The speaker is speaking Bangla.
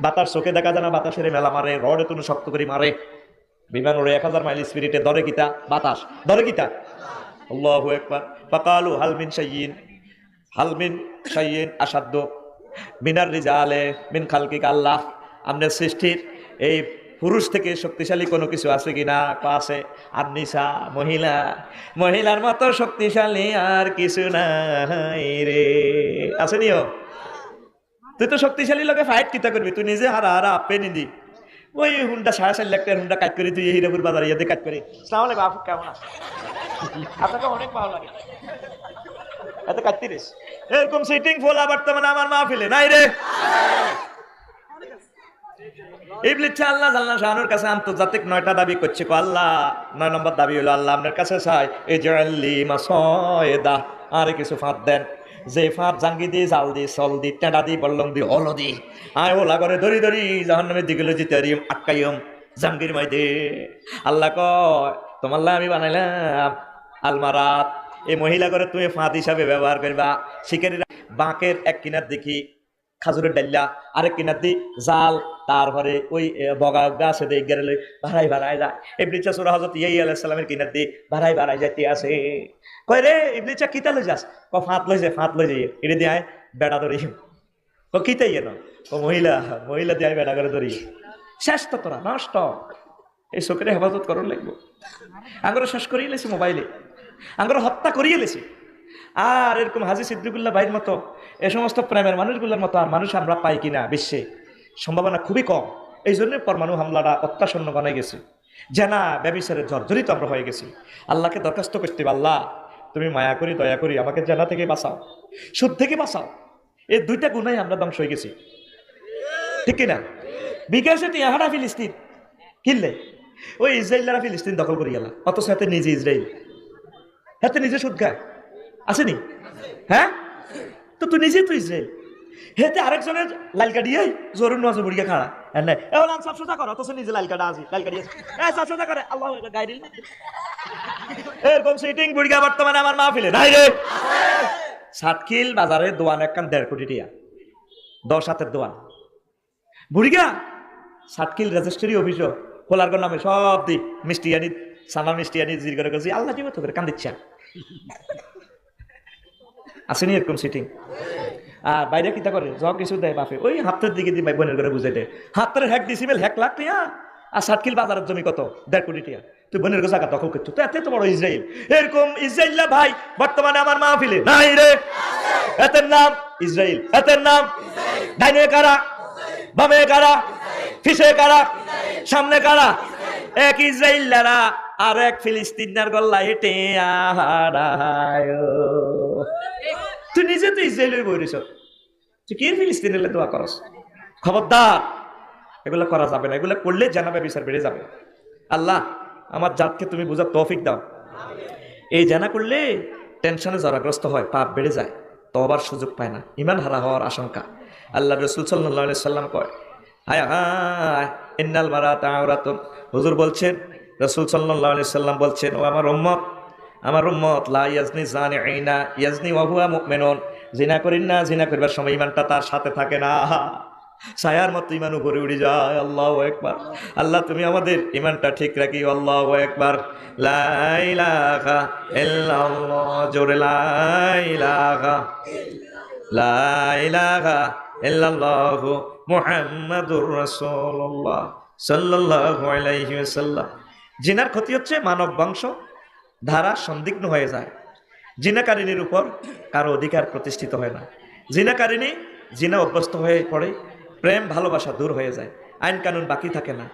বাতাস চোখে দেখা যায় না, বাতাসের মেলা মারে, রডে তুনু শক্ত করে মারে। বিমান ওড়ে এক হাজার মাইল স্পিরিটে দরে কিতা? বাতাস। দরে কিতা? ফাকালু হালমিন শাইয়িন। হালমিন শাইয়িন আসাদ্দ মিনার রিজালে মিন খালকিক আল্লাহ। আমাদের সৃষ্টির এই পুরুষ থেকে শক্তিশালী কোনো কিছু আছে কা আছে। আর নিশা, মহিলা। মহিলার মতো শক্তিশালী আর কিছু নাই রে। আছে নিও? তুই তো শক্তিশালী লোকে ফাইট কিতা করবি? তুই নিজে হারা হারা আপে নিদি ওই হুন্ডা সাড়ে চার লাখ টাকার হুন্ডা কাজ করি তুই হিরাপুর বাজার ইয়াতে কাজ করি। সালাম আলাইকুম আপু কেমন আছে আপনাকে অনেক ভালো লাগে। এত কাটতিরিস? এরকম সিটিং ফোলা বর্তমানে আমার মাহফিলে নাই রে। ইবলিচ্ছা আল্লাহ জাল্লা শাহানুর কাছে আন্তর্জাতিক নয়টা দাবি করছে। কো আল্লাহ নয় নম্বর দাবি হলো আল্লাহ আপনার কাছে চাই এই যে আল্লি মাসয়দা আরে কিছু ফাঁদ দেন। যে ফাপ জাঙ্গি দি, জাল দি, সল দি, টেঁডা দি বল্লম দি হল দি, আয় ওলা করে ধরি ধরি জাহান নামে দিগুলো জিতে রিম আটকাইম জাঙ্গির মাইদে আল্লাহ কয়, তোমার আমি বানাইলাম আলমারাত। এই মহিলা করে তুমি ফাঁদ হিসাবে ব্যবহার করবা। শিকারীরা বাঁকের এক কিনার দেখি, খাজুরের ডাল্লা আরেক কিনার দি, জাল তারপরে ওই বগা গাছে দিয়ে গেলে ভাড়াই ভাড়াই যায়। ইবলিচা সুরা হজরত ইয়াই আলাইসালামের কিনার দি ভাড়াই ভাড়াই যাইতে আছে কয় রে ইবলিচা কিতা লই যাস ক ফাঁত লই যায় ফাঁত লই যাই। এটা দিয়ে আয়, বেড়া ধরি। ক কিতাই এনো? ও মহিলা মহিলা দিয়ে বেড়া করে ধরি। শেষ তো তোরা, নষ্ট। এই চোখের হেফাজত করার লাগবো। আঙ্গরা শেষ করিয়ে লেছি মোবাইলে। আঙ্গরা হত্যা করিয়ে লেছি। আর এরকম হাজি সিদ্দিকুল্লাহ ভাইয়ের মতো, এ সমস্ত প্রেমের মানুষগুলোর মতো আর মানুষ আমরা পাই কিনা বিশ্বে? সম্ভাবনা খুবই কম। এই জন্য পরমাণু হামলাটা অত্যাসন্ন বানাই গেছে। জেনা ব্যবিচারের জর্জরিত আমরা হয়ে গেছি। আল্লাহকে দরখাস্ত করতে আল্লাহ, তুমি মায়া করি, দয়া করি, আমাকে জেনা থেকে বাঁচাও, সুদ থেকে বাঁচাও। এই দুইটা গুণাই আমরা ধ্বংস হয়ে গেছি। ঠিক কিনা? বিকাশে টিয়াহারা ফিলিস্তিন। কিনলে? ওই ইসরায়েলরা ফিলিস্তিন দখল করে গেল। অথচ হাতে নিজে ইসরায়েল। হাতে নিজে সুদ খায়। আসেনি? হ্যাঁ? তো তুই নিজে তুই ইসরায়েল। হেতে আরেকজনের লাল কাটি, এই জরুর নজর বুড়িয়া খাড়া। হ্যাঁ এবার আমি সব সোজা করো, অথচ নিজে লাল কাটা আসি লাল কাটি হ্যাঁ সব সোজা করে, আল্লাহ গাইরি এরকম সিটিং বুড়িয়া বর্তমানে আমার মাহফিলে নাই রে। সাতখিল বাজারে দোয়ান একখান দেড় কোটি টিয়া। দশ হাতের দোয়ান। বুড়িগা সাতকিল রেজিস্ট্রি অফিসও খোলার নামে সব দি মিষ্টি আনি, সানা মিষ্টি আনি, জির করে গেছি আল্লাহ দিব তো করে কান্দিচ্ছা? আসেনি এরকম সিটিং আর বাইরে কিতা করে? য কিছু দেয় বাপে। ওই হাতের দিকে দিয়ে বোনের করে বুঝাই দেয় হাতের হ্যাক দিছিবেল হ্যাক লাখ টিয়া। আর সাতকিল বাজারের জমি কত? দেড় কোটি টিয়া। তুই বোনের গো জায়গা দখল করছ তো এত বড় ইসরায়েল এরকম ইসরায়েল ভাই, বর্তমানে আমার মাহফিলে নাই রে। এতের নাম ইসরায়েল এতের নাম ডাইনে কারা, বামে কারা ফিসে কারা, সামনে কারা? এক ইসরায়েলারা আর এক ফিলিস্তিনার গল্লা হেঁটে আহারায় তুই নিজে তো ইসরায়েলের বই রইছ তুই কি ফিলিস্তিনের দোয়া করস? খবরদার। এগুলো করা যাবে না। এগুলো করলে জানাবে, বিচার বেড়ে যাবে। আল্লাহ, আমার জাতকে তুমি বোঝার তৌফিক দাও। এই জানা করলে টেনশনে জরাগ্রস্ত হয়, পাপ বেড়ে যায়। তবার সুযোগ পায় না। ইমান হারা হওয়ার আশঙ্কা। আল্লাহ রসুল সাল্লাহ সাল্লাম কয়, হায় মারা হুজুর বলছেন, রসুল সাল্লাহ সাল্লাম বলছেন, ও আমার উম্মত আমার উম্মত, লা জানি আইনা ইয়াজনি ওয়াহুয়া মুমিনুন। জিনা করিন না, জিনা করবার সময় ইমানটা তার সাথে থাকে না। ছায়ার মতো ইমান উপরে উড়ে যায়, আল্লাহ একবার আল্লাহ, তুমি আমাদের ইমানটা ঠিক রাখি আল্লাহ একবার জোরে ওয়াসাল্লাম। জিনার ক্ষতি হচ্ছে মানব বংশ ধারা সন্দিগ্ন হয়ে যায়। জিনাকারিনীর উপর কারও অধিকার প্রতিষ্ঠিত হয় না। জিনাকারিনী জিনা অভ্যস্ত হয়ে পড়ে, প্রেম ভালোবাসা দূর হয়ে যায়। আইন কানুন বাকি থাকে না।